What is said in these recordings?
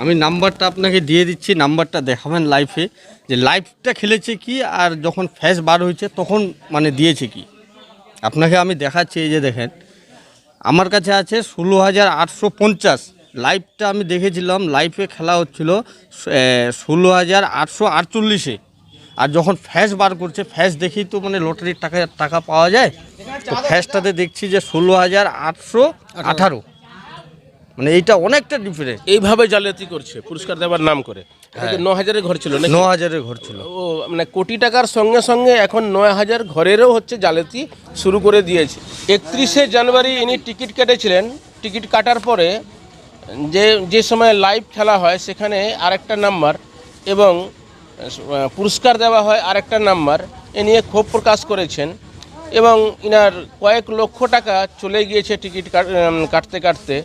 আমি নাম্বারটা আপনাকে দিয়ে দিচ্ছি, নাম্বারটা দেখাবেন লাইভে যে লাইফটা খেলেছে কি আর যখন ফ্যাস বার হয়েছে তখন মানে দিয়েছে কি। আপনাকে আমি দেখাচ্ছি এই যে দেখেন, আমার কাছে আছে ষোলো হাজার আটশো পঞ্চাশ। লাইভটা আমি দেখেছিলাম লাইভে খেলা হচ্ছিল ষোলো হাজার আটশো আটচল্লিশে। আর যখন ফ্যাস বার করছে ফ্যাস দেখেই তো মানে লটারির টাকা টাকা পাওয়া যায়। তো ফ্যাসটাতে দেখছি যে ষোলো হাজার আটশো আঠারো। মানে এইটা অনেকটা ডিফারেন্স এইভাবে জালিয়াতি করছে পুরস্কার দেওয়ার নাম করে। ন হাজারের ঘর ছিল? ন হাজারের ঘর ছিল। ও মানে কোটি টাকার সঙ্গে সঙ্গে এখন নয় হাজার ঘরেরও হচ্ছে জালিয়াতি শুরু করে দিয়েছে। একত্রিশে জানুয়ারি ইনি টিকিট কেটেছিলেন। টিকিট কাটার পরে যে যে সময় লাইভ খেলা হয় সেখানে আরেকটা নাম্বার এবং পুরস্কার দেওয়া হয় আরেকটা নাম্বার এ নিয়ে ক্ষোভ প্রকাশ করেছেন এবং ইনার কয়েক লক্ষ টাকা চলে গিয়েছে টিকিট কাটতে কাটতে।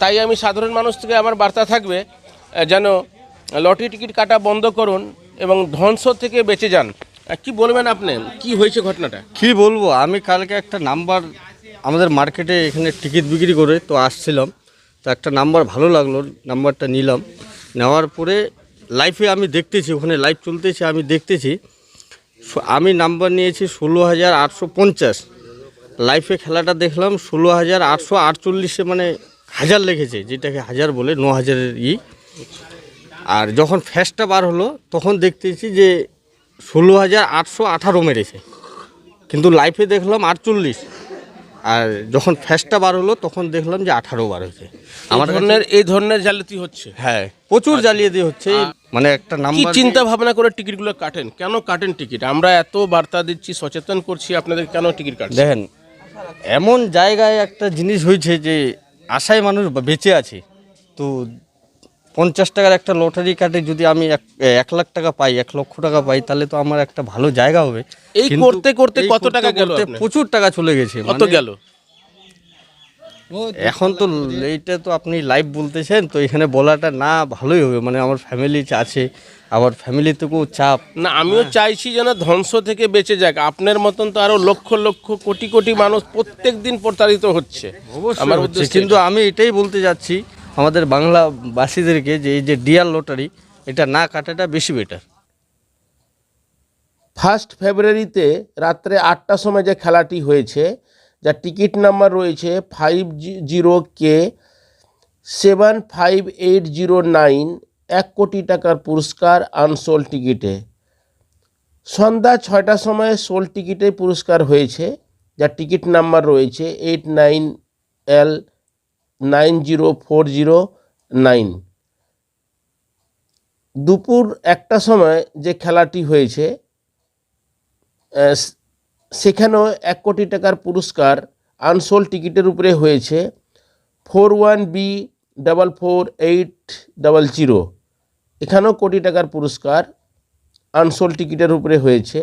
তাই আমি সাধারণ মানুষ থেকে আমার বার্তা থাকবে যেন লটারি টিকিট কাটা বন্ধ করুন এবং ধ্বংস থেকে বেঁচে যান। কি বলবেন আপনি? কি হয়েছে ঘটনাটা? কি বলব? আমি কালকে একটা নাম্বার, আমাদের মার্কেটে এখানে টিকিট বিক্রি করে তো আসছিলাম। তো একটা নাম্বার ভালো লাগল, নাম্বারটা নিলাম। নেওয়ার পরে লাইফে আমি দেখতেছি, ওখানে লাইভ চলতেছে, আমি দেখতেছি। আমি নাম্বার নিয়েছি ষোলো হাজার আটশো পঞ্চাশ। লাইফে খেলাটা দেখলাম ষোলো হাজার আটশো আটচল্লিশে মানে হাজার লেগেছে যেটাকে হাজার বলে ন হাজারের ই। আর যখন ফ্যাসটা বার হলো তখন দেখতেছি যে ষোলো হাজার আটশো আঠারো মেরেছে। কিন্তু লাইফে দেখলাম আটচল্লিশ। আর যখন ফ্যাসটা বার হলো তখন দেখলাম যে আঠারো বার হয়েছে। আমার ধরনের এই ধরনের জালিয়াতি হচ্ছে। হ্যাঁ প্রচুর জালিয়ে দিয়ে হচ্ছে। মানে একটা নাম্বার চিন্তা ভাবনা করে টিকিটগুলো কাটেন? কেন কাটেন টিকিট? আমরা এত বার্তা দিচ্ছি সচেতন করছি আপনাদের কেন টিকিট কাটছেন? দেখেন এমন জায়গায় একটা জিনিস হয়েছে যে আশায় মানুষ বেঁচে আছে। তো পঞ্চাশ টাকার একটা লটারি কার্ডে যদি আমি এক লাখ টাকা পাই এক লক্ষ টাকা পাই তাহলে তো আমার একটা ভালো জায়গা হবে। এই করতে করতে কত টাকা গেল প্রচুর টাকা চলে গেছে। কত মানে গেল? এখন তো এইটা তো আপনি লাইভ বলতেছেন তো এখানে বলাটা না ভালোই হবে। মানে আমার ফ্যামিলি আছে আবার ফ্যামিলি থেকেও চাপ। না আমিও চাইছি যেন ধ্বংস থেকে বেঁচে যাক। আপনার মতন তো আরও লক্ষ লক্ষ কোটি কোটি মানুষ প্রত্যেক দিন প্রতারিত হচ্ছে। আমার উদ্দেশ্য কিন্তু আমি এটাই বলতে যাচ্ছি আমাদের বাংলাবাসীদেরকে যে এই যে ডিয়ার লটারি এটা না কাটাটা বেশি বেটার ফার্স্ট ফেব্রুয়ারিতে রাত্রে আটটার সময় যে খেলাটি হয়েছে যার টিকিট নাম্বার রয়েছে five zero K seven five eight zero nine, এক কোটি টাকার পুরস্কার আনসোল টিকিটে। সন্ধ্যা ছয়টার সময় সোল টিকিটে পুরস্কার হয়েছে, যার টিকিট নাম্বার রয়েছে eight nine L nine zero four zero nine. দুপুর একটা সময় যে খেলাটি হয়েছে সেখানেও এক কোটি টাকার পুরস্কার, আনসোল টিকিটের উপরে হয়েছে four one B double four eight double zero. এখানেও কোটি টাকার পুরস্কার, আনসোল টিকিটের উপরে হয়েছে।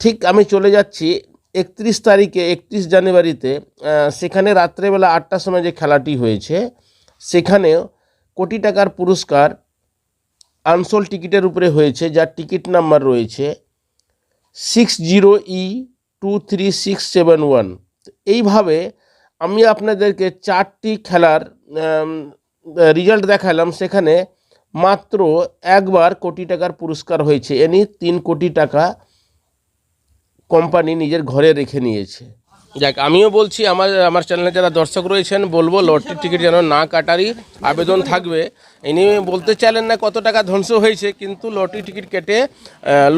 ঠিক আমি চলে যাচ্ছি একত্রিশ তারিখে, একত্রিশ জানুয়ারিতে সেখানে রাত্রেবেলা আটটার সময় যে খেলাটি হয়েছে, সেখানেও কোটি টাকার পুরস্কার, আনসোল টিকিটের উপরে হয়েছে, যার টিকিট নাম্বার রয়েছে six zero E two three six seven one এইভাবে আমি আপনাদেরকে চারটি খেলার রেজাল্ট দেখালাম, সেখানে মাত্র একবার কোটি টাকার পুরস্কার হয়েছে। এনি তিন কোটি টাকা কোম্পানি নিজের ঘরে রেখে নিয়েছে। যাক, আমিও বলছি, আমার আমার চ্যানেলে যারা দর্শক রয়েছেন, বলব লটারির টিকিট যেন না কাটারই আবেদন থাকবে। ইনি বলতে চাইলেন না কত টাকা ধ্বংস হয়েছে, কিন্তু লটারি টিকিট কেটে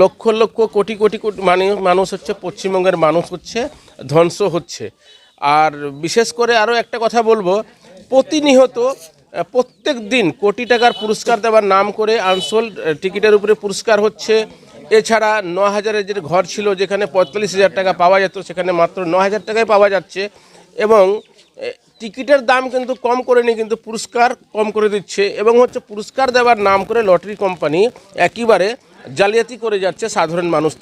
লক্ষ লক্ষ, কোটি কোটি কোটি মানে মানুষ হচ্ছে, পশ্চিমবঙ্গের মানুষ হচ্ছে, ধ্বংস হচ্ছে। আর বিশেষ করে আরও একটা কথা বলব প্রতিনিয়ত প্রত্যেক দিন কোটি টাকার পুরস্কার দেওয়ার নাম করে আনসোল টিকিটের উপরে পুরস্কার হচ্ছে এছাড়া ন হাজারের যে ঘর ছিল যেখানে পঁয়তাল্লিশ হাজার টাকা পাওয়া যেত, সেখানে মাত্র ন হাজার টাকায় পাওয়া যাচ্ছে এবং টিকিটের দাম কিন্তু কম করে নি কিন্তু পুরস্কার কম করে দিচ্ছে এবং হচ্ছে পুরস্কার দেওয়ার নাম করে লটারি কোম্পানি একেবারে জালিয়াতি করে যাচ্ছে সাধারণ মানুষ।